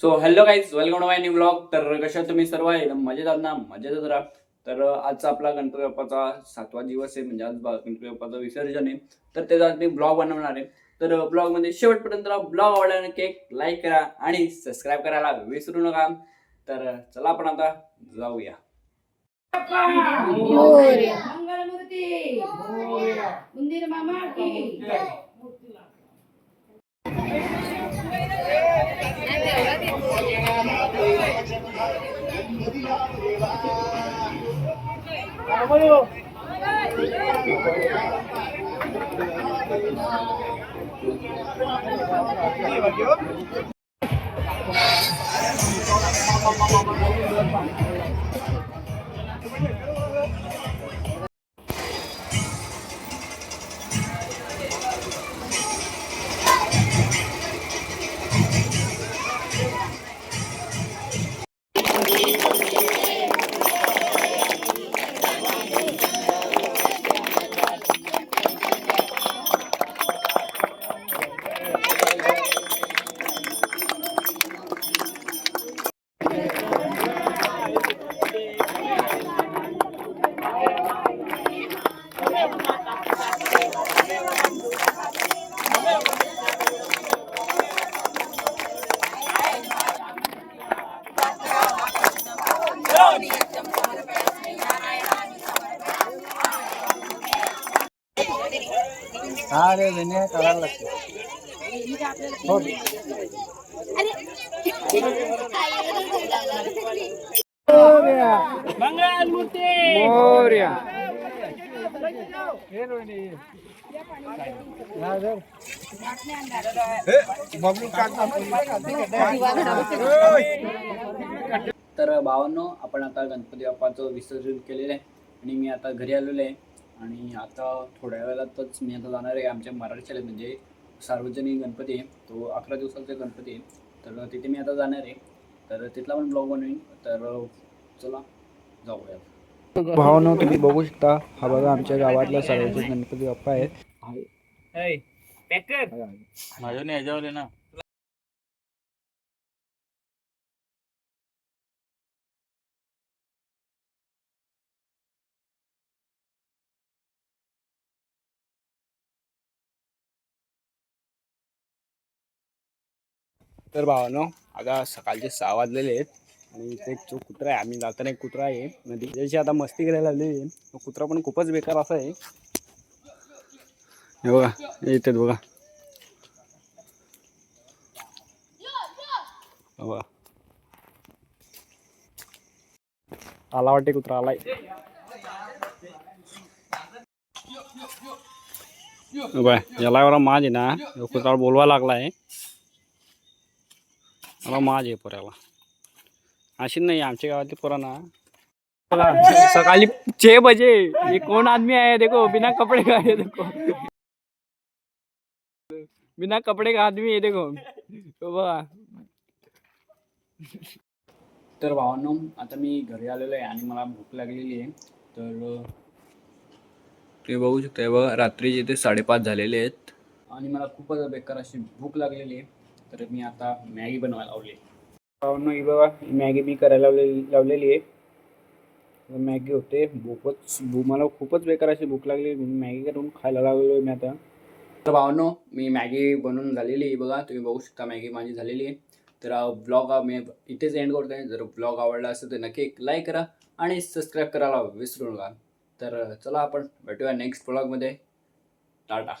So hello guys welcome to my new blog तर कशा तुम्ही सर्व? एकदम मजेत आहात ना? मजेत राहा तर आजचा आपला गणपती बाप्पाचा सातवा दिवस आहे. म्हणजे आज गणपती बाप्पाचं विसर्जन आहे. तर त्याचा आज मी ब्लॉग बनवणार आहे. तर ब्लॉगमध्ये शेवटपर्यंत ब्लॉग आवडला नक्की एक लाईक करा आणि सबस्क्राईब करायला विसरू नका. तर चला आपण आता जाऊया. మంగళమూర్తి ముందిర మామాకి Thank you. हा रे वेण्या करायला लागते. मोर्या. तर भावांनो आपण आता गणपती बाप्पाचं विसर्जन केलेलं आहे आणि मी आता घरी आलेलो आहे. आणि आता थोड्या वेळातच मी आता जाणार आहे आमच्या मराठी शाळेत म्हणजे सार्वजनिक गणपती आहे तो अकरा दिवसाचा गणपती आहे. तर तिथे मी आता जाणार आहे. तर तिथला पण ब्लॉग बनवीन. तर चला जाऊया. भावना तुम्ही बघू शकता. हा बघा आमच्या गावातला सार्वजनिक गणपती बाप्पा आहे. माझ्या नाही ह्याच्यावर ना. तर भावानो आता सकाळचे सहा वाजलेले आहेत आणि इथे एक जो कुत्रा आहे आम्ही जाताना एक कुत्रा आहे. म्हणजे नदी त्याची आता मस्ती करायला लागलेली आहे तो कुत्रा पण खूपच बेकार असा आहे. हे बघा येतात बघा. बघा. आला वाटते कुत्रा आलाय. बाय याला एवढा माझ आहे ना कुत्रा बोलवा लागलाय. मला माज आहे पोऱ्याला अशी नाही आमच्या गावातली पोरा ना. सकाळी छे बजे. ये कौन आदमी आया है देखो बिना कपड़े का है देखो. बिना कपड़े का आदमी है देखो. तो बघा. तर भावांनो आता मी घरी आलेलो आहे आणि मला भूक लागलेली आहे. तर ते बघू शकता बघा रात्रीचे ते साडेपाच झालेले आहेत. आणि मला खूपच बेकार अशी भूक लागलेली आहे. तर मी आता मॅगी बनवायला लावली. भावनो ही बघा मॅगी बी करायला लावलेली लावलेली आहे. मॅगी होते भूकच भू मला खूपच बेकार अशी भूक लागली मॅगी करून खायला लागलो मी आता. तर भावांनो मी मॅगी बनवून झालेली आहे बघा तुम्ही बघू शकता मॅगी माझी झालेली आहे. तर ब्लॉग मी इथेच एंड करतो आहे जर ब्लॉग आवडला असेल तर नक्की एक लाईक करा आणि सबस्क्राईब करायला विसरू नका. तर चला आपण भेटूया नेक्स्ट ब्लॉगमध्ये टाटा.